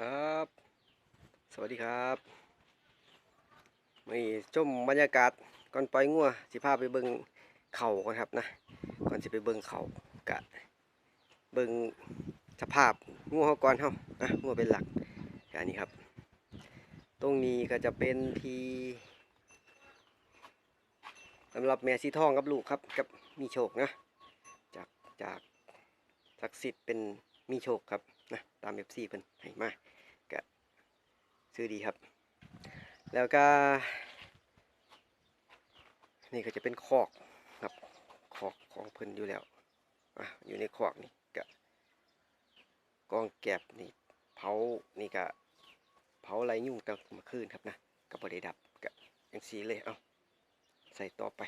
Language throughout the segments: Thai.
ครับ สวัสดีครับนี่ชมบรรยากาศก่อนปล่อยงัวสิพาไปเบิงเข่าก่อนครับนะก่อนสิไปเบิงเข่ากะเบิงสภาพงัวเขาก่อนเฮานะงัวเป็นหลักกอันนี้ครับ ตรงนี้ก็จะเป็นที่สำหรับแม่สีทองกับลูกครับกับมีโชคนะจากจากศักดิ์สิทธิ์เป็น มีโชคครับนะตามเอฟซีเพิ่นให้มาซื้อดีครับ แล้วก็ นี่ก็จะเป็นคอกครับคอกของเพิ่นอยู่แล้วอะอยู่ในคอกนี่ก็กองแก็บนี่เผานี่ก็เผาไรยุ่งกับมื่อคืนครับนะกับบไดดับก็ยังสีเลยเอาใส่ต่อไป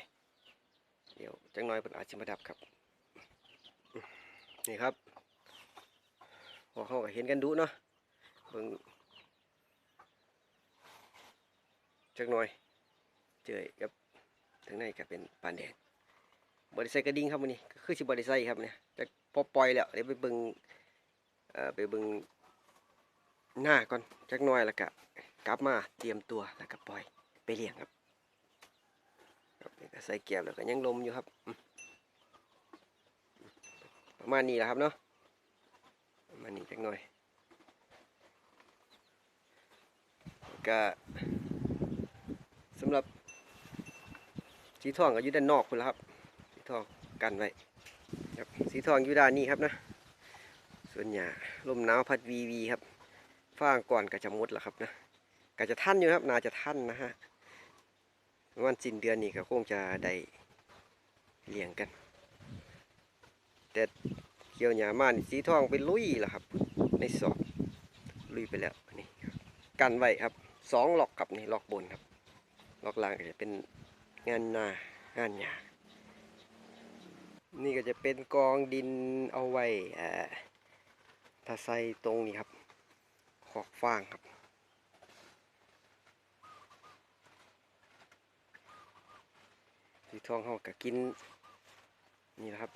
เดี๋ยวจังน้อยเพิ่นอาจจะมาดับครับ นี่ครับ พอเขาก็เห็นกันดูเนาะเบิ่งจักหน่อย เจอกับทางในก็เป็นปานแดงบริใส่กระดิ่งครับวันนี้คือสิบริใส่ครับเนี่ยจะพอปล่อยแล้วเดี๋ยวไปเบิ่งเอ่อไปเบิ่งหน้าก่อนจักหน่อยแล้วก็กลับมาเตรียมตัวแล้วก็ปล่อยไปเลี้ยงครับก็ใส่แก้วแล้วก็ยังลมอยู่ครับ ประมาณนี้แหละครับเนาะ มานี้จักหน่อยก็สำหรับสีทองก็อยู่ด้านนอกคุณล้วครับ สีทองกันไว้ครับสีทองอยู่ด้านนี้ครับนะ ส่วนหญ้าลมหนาวพัดวีวีครับฟางก่อนก็จะมดแล้วครับนะก็จะท่านอยู่ครับน่าจะท่านนะฮะวันสิ้นเดือนนี้ก็คงจะได้เลี้ยงกัน แต่ กี่ยวหญ้ามานี่สีทองไปลุยแล้วครับ ในสอบลุยไปแล้วนี่กันไว้ครับสองหลอกกับนี่หลอกบนครับล็อกล่างก็จะเป็นงานนางานหยานี่ก็จะเป็นกองดินเอาไว้ถ้าใส่ตรงนี้ครับ ขอกฟางครับสีทองเขาก็กิน นี่แหละครับ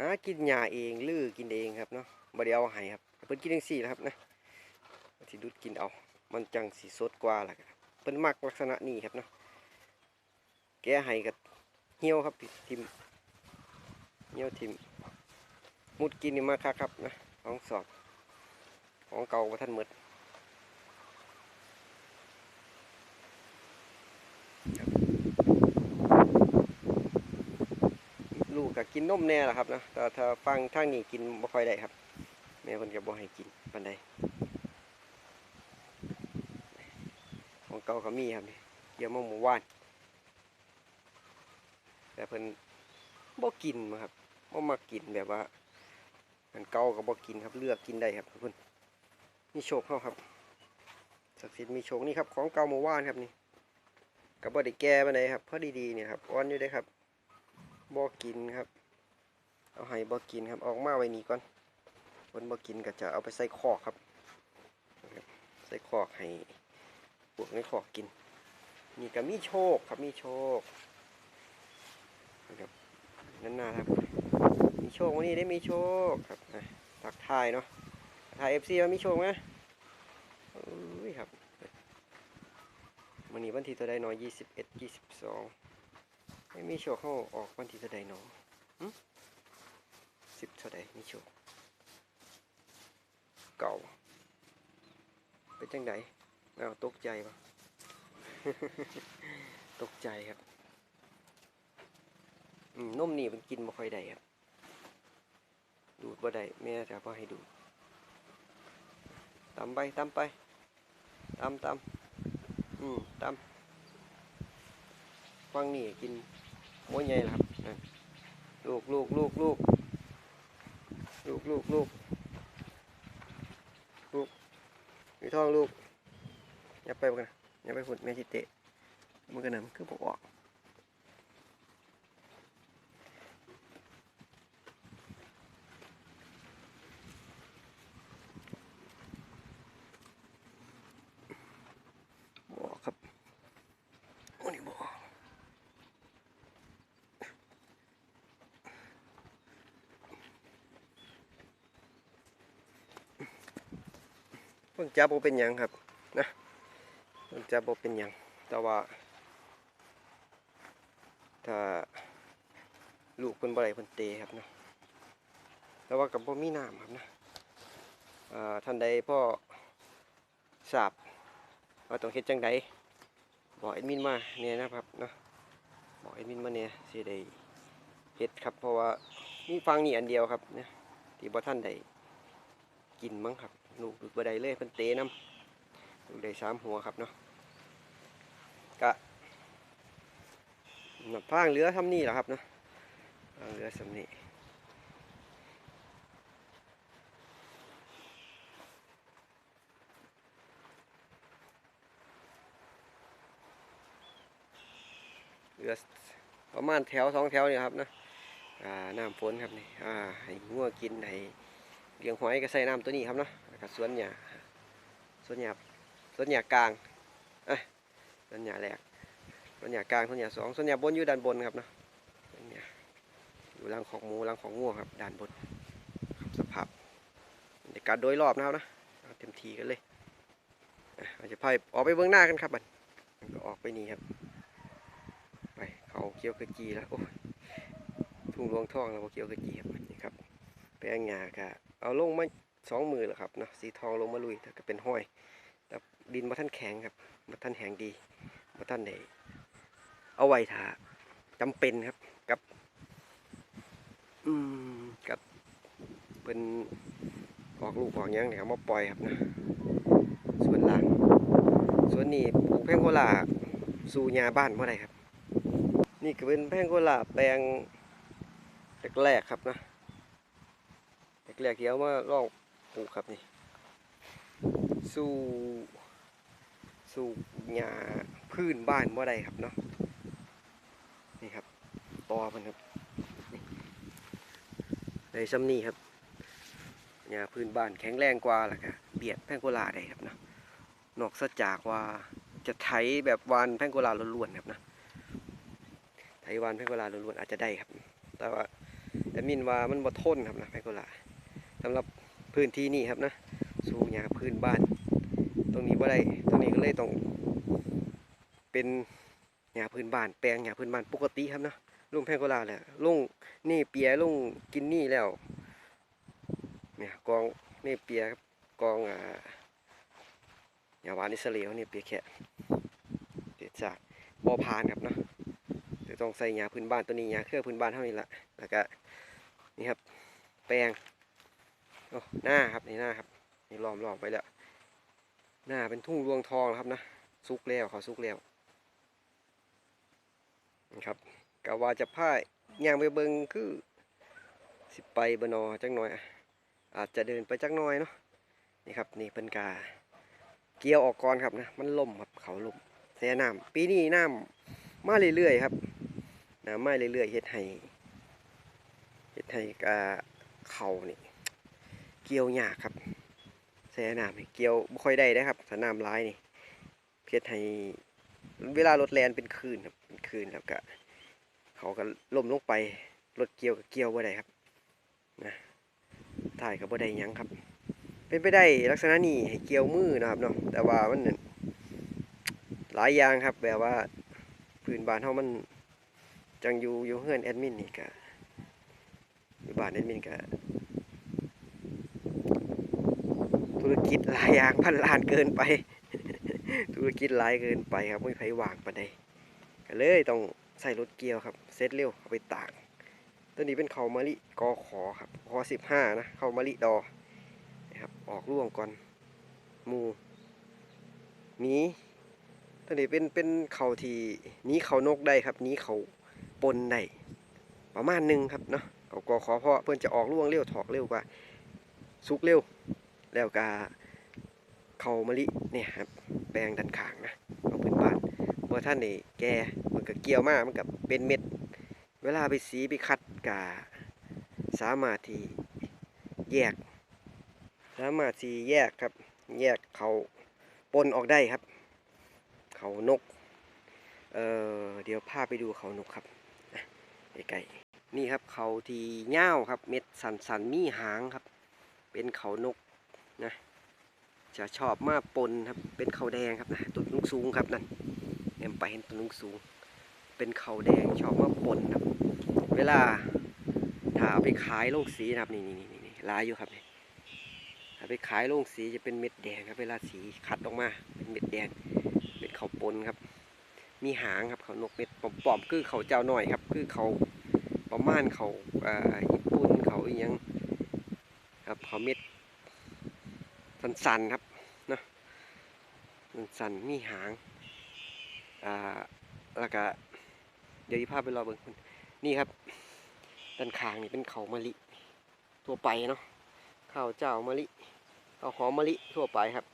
หากินหญ้าเองลือกินเองครับเนาะบ่ได้เอาให้ครับเพิ่นกินจังซี่แหละครับนะสิดุดกินเอา มันจังสิสดกว่าล่ะครับเพิ่นมักลักษณะนี้ครับเนาะแกให้กับเหี่ยวครับทิมเหี่ยวทิมมุดกินนี่มาคักครับนะของสอบของเก่าบ่ทันหมด ลูกก็กินนมแน่ล่ะครับนะแต่ถ้าฟังทางนี้กินบ่ค่อยได้ครับ แม่เพิ่นก็บ่ให้กินปานใดของเก่าก็มีครับนี่เดี๋ยวมาหมู่บ้าน แต่เพิ่นบ่กินมาครับบ่มากินแบบว่าอันเก่าก็บ่กินครับ เลือกกินได้ครับเพิ่นมีโชคเฮาครับศักดิ์สิทธิ์มีโชคนี่ครับของเก่าหมู่บ้านครับนี่ก็บ่ได้แก่ปานใดครับพอดีๆเนี่ยครับอ่อนอยู่เด้ครับ บ่กินครับ เอาให้บ่กินครับ ออกมาไว้นี่ก่อนคนบ่กินก็จะเอาไปใส่คอกครับ ใส่คอกให้พวกในคอกกิน นี่ก็มีโชคครับมีโชคนะครับนั่นน่าครับ มีโชควันนี้ได้มีโชคครับอะทักทายเนาะทายเอฟซีว่ามีโชคไหมอุ้ยครับวันนี้วันที่เท่าใดเนาะยี่สิบเอ็ดยี่สิบสอง ไม่มีโชคเข้าออกวันที่เท่าใดเนาะสิบเท่าใดมีโชคเก่า เป็นจังไดเอาตกใจปะตกใจครับนมนี่มันกินบ่ค่อยได้ครับ ดูดบ่ได้แม่จะพอให้ดูดตำไปตำไปตำตำอืมตำฟังนี่กิน โม้ใหญ่ครับลูกลูกลูกลูกลูกลูกลูกลูกมีทองลูกอย่าไปกันอย่าไปฝุ่นแม่ชิเตะมันกันนะมันคือบอกออกบอกครับโอ้นี่บอก เพิ่นจับบ่เป็นยังครับนะเพิ่นจับบ่เป็นยังแต่ว่า ถ้าลูกเพิ่นบ่ได้เพิ่นเตะครับเนาะแต่ว่ากับบ่มีน้ำครับนะท่านใดพ่อทราบว่าต้องเฮ็ดจังไดบอกแอดมินมาเนี่ยนะครับเนาะบอกแอดมินมาเนี่ยสิได้เฮ็ดครับเพราะว่ามีฟังนี่อันเดียวครับเนี่ยที่บ่ท่านได้กินมั้งครับ ลูกดูดบ่ไดเลยเพิ่นเตะน้ำลูกได้สามหัวครับเนาะกะหนับพางเรือทำนี่แหละครับเนาะพางเรือสำนี่เรือประมาณแถวสองแถวนี่ครับเนาะอ่าน้ำฝนครับนี่อ่าให้งัวกินให้ เลี้ยงหอยก็ใส่น้ำตัวนี้ครับเนาะแล้วก็สวนหญ้าสวนหญ้าสวนหญ้ากลางอ้ยสวนหญ้าแหลกส่วนหญ่กลางส่วนหญ่สองส่วนหญ่บนอยู่ด้านบนครับเนาะสวนหญ่อยู่หลังของหมูหลังของง่วงครับด้านบนครับสภาพบรรยากาศโดยรอบนะครับนะเต็มทีกันเลยอาจะพายออกไปเบื้องหน้ากันครับบัดมันก็ออกไปนี่ครับ ไปเขาเขียวกระจีแล้วโอ้ยทุ่งรวงทองแล้วก็เขียวกระจีครับนี่ครับ แปลงหญ้ากะเอาลงมาสองมือแล้วครับเนาะสีทองลงมาลุยแต่ก็เป็นห้อยแต่ดินมาท่านแข็งครับมาท่านแห้งดีมาท่านได้เอาไว้ถ้าจำเป็นครับกับอืมกับเป็นออกลูกออกยังเนี่ยมาปล่อยครับนะส่วนล่าง ส่วนนี้ปลูกแพงโกลาสู่ยาบ้านเมื่อไรครับ นี่ก็เป็นแพงโกลาแปลงแรกๆครับนะ แรกๆที่เอามาลองปลูกครับนี่ สู่สู่ยาพื้นบ้านเมื่อไรครับเนาะนี่ครับตอมันครับในซ้ำนี่ครับหญ้าพื้นบ้านแข็งแรงกว่าล่ะครับเบียดแพงโกลาได้ครับเนาะนอกจากว่าจะไถแบบวานแพงโกลาล้วนๆครับนะไถวานแพงโกลาล้วนๆอาจจะได้ครับ แต่ว่าแต่มินว่ามันบ่ทนครับนะแพงโกลา สำหรับพื้นที่นี่ครับนะสู่หญ้าพื้นบ้าน ตรงนี้บ่ได้ตรงนี้ก็เลยต้องเป็นหญ้าพื้นบ้าน แปลงหญ้าพื้นบ้านปกติครับเนาะลุงแพงโกลาแหละลุงนี่เปียลุงกินนี่แล้วเนี่ยกองนี่เปียครับกองอ่าหญ้าหวานอิสราเอลนี่เปียแค่เด็ดจากบ่อพานครับเนาะจะต้องใส่หญ้าพื้นบ้านตัวนี้หญ้าเครือพื้นบ้านเท่านี้ละแล้วก็นี่ครับ แปลง โอ้หน้าครับนี่หน้าครับนี่ล้อมรอบไปแล้ว หน้าเป็นทุ่งรวงทองครับนะสุกแล้วเขาสุกแล้วนะครับกะว่าจะพาย่างไปเบิงคือสิไปบนอจักหน่อย อาจจะเดินไปจักหน่อยเนาะนี่ครับนี่เป็นกาเกี่ยวออกก่อนครับนะมันล่มครับเขาล่มแซ่น้ำปีนี้น้ำมาเรื่อยๆครับน้ำมาเรื่อยๆเฮ็ดให้เฮ็ดให้กาเขานี่ เกี่ยวยากครับแซ่น้ำนี่เกี่ยวบ่ค่อยได้นะครับถ้าน้ำร้ายนี่เฮ็ดให้เวลารถแลนเป็นคืนครับเป็นคืนแล้วก็เขาก็ล่มลงไปรถเกี่ยวกับเกี่ยวบ่ได้ครับนะถ่ายกับบ่ได้ยังครับ เป็นไปได้ลักษณะนี้ให้เกี่ยวมือนะครับเนาะแต่ว่ามันหลายอย่างครับแบบว่าพื้นบ้านเฮามันจังอยู่อยู่เฮือนแอดมินนี่ก็อยู่บ้านแอดมินก็ ธุรกิจหลายอย่างพันล้านเกินไป ธุรกิจหลายเกินไปครับไม่มีไผวางปานใดก็เลยต้องใส่รถเกี่ยวครับเซตเร็วเอาไปตากตัวนี้เป็นเขามะลิกอขอครับคอสิบห้านะเขามะลิดอนะครับออกร่วงก่อนมูนี้ตัวนี้เป็นเป็นเขาที่นี้เขานกได้ครับนี้เขาปนได้ประมาณหนึ่งครับเนาะเขากอขอเพราะเพื่อนจะออกร่วงเร็วถอกเร็วกว่าสุกเร็ว แล้วก็เขามะลิเนี่ยครับแปลงดันขางนะเอาพื้นบ้านเพราะท่านนี่แกมันก็เกี่ยวมากมันกับเป็นเม็ด เวลาไปสีไปคัดกาสามารถที่แยก สามารถที่แยกครับ แยกเขาปนออกได้ครับ เขานกเออเดี๋ยวพาไปดูเขานกครับอะใกล้ๆนี่ครับเขาที่เง่าครับ เม็ดสันสันๆมีหางครับ เป็นเขานก นะจะชอบมาปนครับเป็นเขาแดงครับนะต้นลุงสูงครับนั่นเอ็มไปเห็นต้นลุงสูง เป็นเขาแดงชอบมาปนครับ เวลาถ้าเอาไปขายโรงสีนะครับนี่นี่นี่นี่ลายอยู่ครับนี่ถ้าไปขายโรงสีจะเป็นเม็ดแดงครับ เวลาสีคัดออกมาเป็นเม็ดแดงเม็ดเขาปนครับ มีหางครับเขานกเม็ดปอมๆคือเขาเจ้าหน่อยครับ คือเขาประมาณเขาอ่าญี่ปุ่นเขาอหยังครับเขาเม็ด สันๆครับเนาะสันๆมีหางอ่าแล้วก็เดี๋ยวอีภาพไปรอเบิ่งคนนี่ครับด้านข้างนี่เป็นเขามะลิทั่วไปเนาะข้าวเจ้ามะลิข้าวหอมมะลิทั่วไปครับ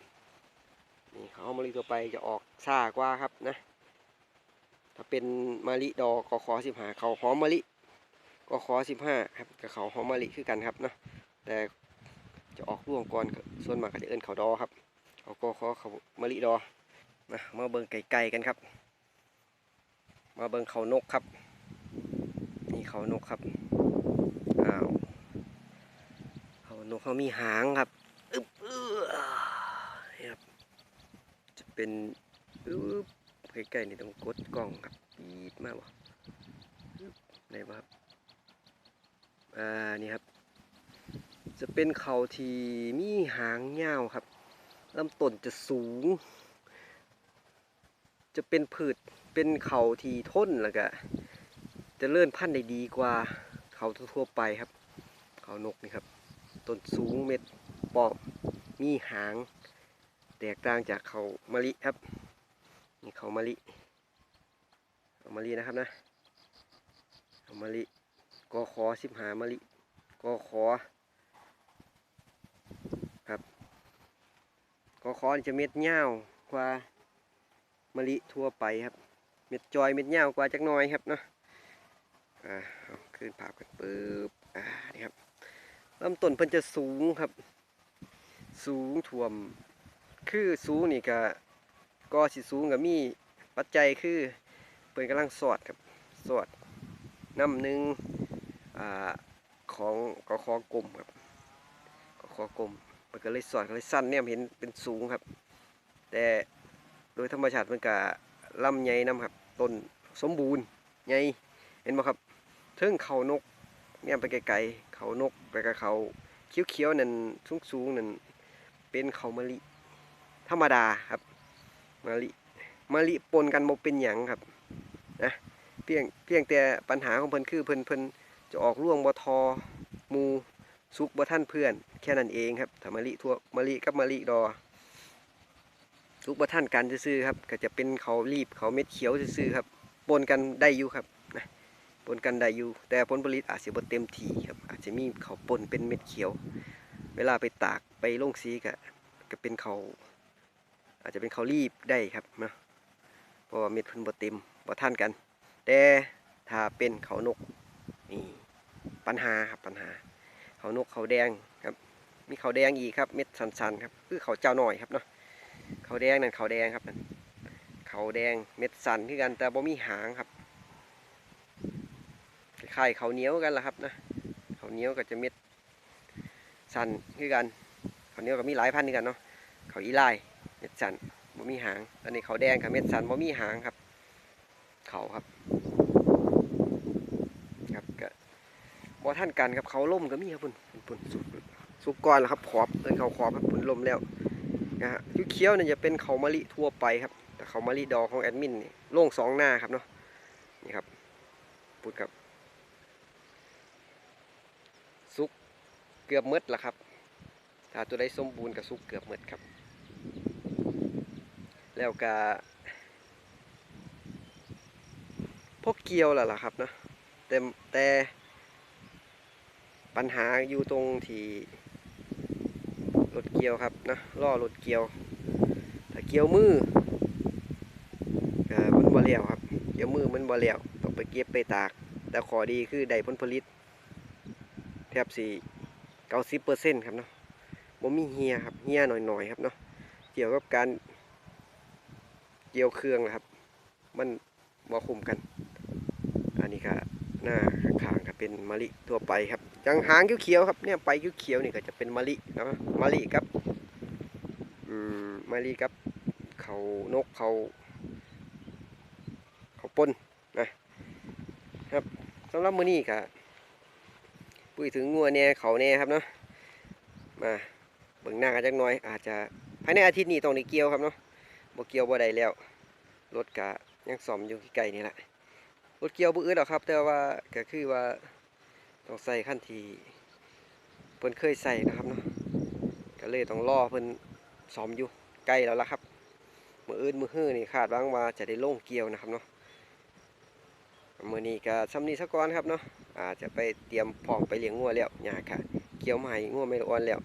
นี่ข้าวหอมมะลิทั่วไปจะออกซ่ากว่าครับนะถ้าเป็นมะลิดอกก็ขอสิบห้าเขาหอมมะลิก็ขอสิบห้าครับกับเขาหอมมะลิคือกันครับเนาะแต่ จะออกร่วงก่อนส่วนมากก็จะเอิ้นเขาดอครับเขาก็ขอเขามะลิดอมามาเบิ่งไก่ๆกันครับ มาเบิ่งเขานกครับ นี่เขานกครับอ้าวเขานกเขามีหางครับอึ๊บเอื้อครับจะเป็นอึ๊บใกล้ๆนี่ต้องกดกล้องครับปีดมากวะไหนวะครับอ่านี่ครับ จะเป็นเขาที่มีหางยาวครับลำต้นจะสูง จะเป็นพืชเป็นเขาที่ทนแล้วก็จะเลื่อนพันธุ์ได้ดีกว่าเขาทั่วไปครับ เขานกนี่ครับต้นสูงเม็ดปอบมีหาง แตกต่างจากเขามะลิครับนี่เขามะลิเอามะลินะครับนะเอามะลิกอขอสิบหามะลิกอขอ ครับกอขอนจะเม็ดเง่าวกว่ามะลิทั่วไปครับ เม็ดจอยเม็ดเง่าวกว่าจักหน้อยครับเนาะอ่าขึ้นภาพกันปึ๊บอ่านี่ครับลำต้นเพิ่นจะสูงครับ สูงท่วม คือสูงนี่ก็ก็สิสูงกับมีปัจจัยคือเปินกำลังสอดครับสอดน้ำหนึ่งอของกอคอกลมครับกอคอกลม มันก็เลยสอดก็เลยสั้นเนี่ยเห็นเป็นสูงครับ แต่โดยธรรมชาติมันก็ลำใหญ่น้ำครับต้นสมบูรณ์ใหญ่เห็นไหมครับเทิงเขานกเนี่ยไปไกลๆเขานกไปกับเขาเขียวๆนั่นสูงๆนั่นเป็นเขามะลิ ธรรมดาครับมะลิมะลิปนกันบ่เป็นหยังครับนะเพียงเพียงแต่ปัญหาของเพิ่นคือเพิ่นเพิ่นจะออกร่วงบ่ทอมู สุกบ่ท่านเพื่อน แค่นั้นเองครับถ้ามะลิทั่วมะลิกับมะลิดอสุกบ่ท่านกันซื่อครับ ก็จะเป็นเขารีบเขาเม็ดเขียวซื่อครับปนกันได้อยู่ครับนะปนกันได้อยู่ แต่ผลผลิตอาจจะบ่เต็มทีครับ อาจจะมีเขาปนเป็นเม็ดเขียว เวลาไปตากไปลงสีก็ก็เป็นเขาอาจจะเป็นเขารีบได้ครับนะเพราะว่าเม็ดพิ่นบ่เต็มบ่ท่านกัน แต่ถ้าเป็นเขานกนี่ปัญหาครับปัญหา เขานกเขาแดงครับ มีเขาแดงอีกครับ เม็ดสันๆครับคือเขาเจ้าหน่อยครับเนาะเขาแดงนั่นเขาแดงครับนั่นเขาแดงเม็ดสันคือกันแต่บ่มีหางครับคล้ายเขาเหนียวกันล่ะครับนะเขาเหนียวก็จะเม็ดสันคือกันเขาเหนียวก็มีหลายพันธุ์กันเนาะเขาอีลายเม็ดสันบ่มีหาง อันนี้เขาแดงกับเม็ดสันบ่มีหางครับ เขาครับก็ บ่ท่านกันครับเขาล่มก็มีครับปุ่นปุ่นสุกสุกก่อนแล้วครับขอบเอินเขาขอบครับปุ่นลมแล้วนะฮะเขียวเนี่ยจะเป็นเขามะลิทั่วไปครับแต่เขามะลิดอกของแอดมินนี่โล่งสองหน้าครับเนาะนี่ครับปุ่นครับสุกเกือบหมดล้วครับ ถ้าตัวใดสมบูรณ์กับสุกเกือบหมดครับ แล้วก็พวกเกียวแหละล่ะครับนะแต่แต่ ปัญหาอยู่ตรงที่รถเกียวครับนะล่อรถเกียวถ้าเกียวมือมันบ่เลี้ยวครับเกียวมือมันบ่เลี้ยวต้องไปเก็บไปตาก แต่ขอดีคือได้ผลผลิต แทบสี่เก้าสิบเปอร์เซ็นต์ครับเนาะบ่มีเฮียครับเฮียหน่อยๆครับเนาะเกี่ยวกับการเกี่ยวเครื่องนะครับ มันบ่คุมกัน อันนี้ก็หน้าข้างๆก็เป็นมะลิทั่วไปครับ จังหางเขียวๆครับเนี่ยไปเขียวๆนี่ก็จะเป็นมะลิเนาะมะลิครับอือืมมารีกับเขานกเขาเขาปนนะครับสำหรับมื้อนี้ก็ปุ้ยถึงงัวแน่เขาแน่ครับเนาะมาเบิ่งหน้ากันจักหน่อยอาจจะภายในอาทิตย์นี้ต้องได้เกี่ยวครับเนาะบ่เกี่ยวบ่ได้แล้วรถก็ยังซ่อมอยู่ใกลนี่แหละรถเกี่ยวบ่อึดหรอกครับ แต่ว่าก็คือว่า ต้องใส่คันที่เพิ่นเคยใส่นะครับเนาะก็เลยต้องรอเพิ่นซ้อมอยู่ใกล้แล้วล่ะครับมืออื่นมือฮื้อนี่คาดหวังว่าจะได้ลงเกี่ยวนะครับเนาะมือนี้ก็ซ้ำนี้สักก่อนครับเนาะอาจจะไปเตรียมพร้อมไปเลี้ยงงัวแล้วหยาค่ะ เกี่ยวใหม่งัวไม่อ่อนแล้ว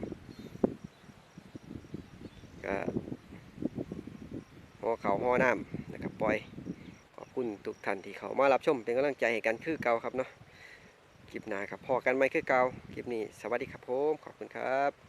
ก็ห่อเขาห่อน้ำนะครับปล่อยขอบคุณทุกท่านที่เขามารับชมเป็นกำลังใจให้กันคือเก่าครับเนาะ คลิปหน้าครับพอกันไหมคือเก่าคลิปนี้ สวัสดีครับผม ขอบคุณครับ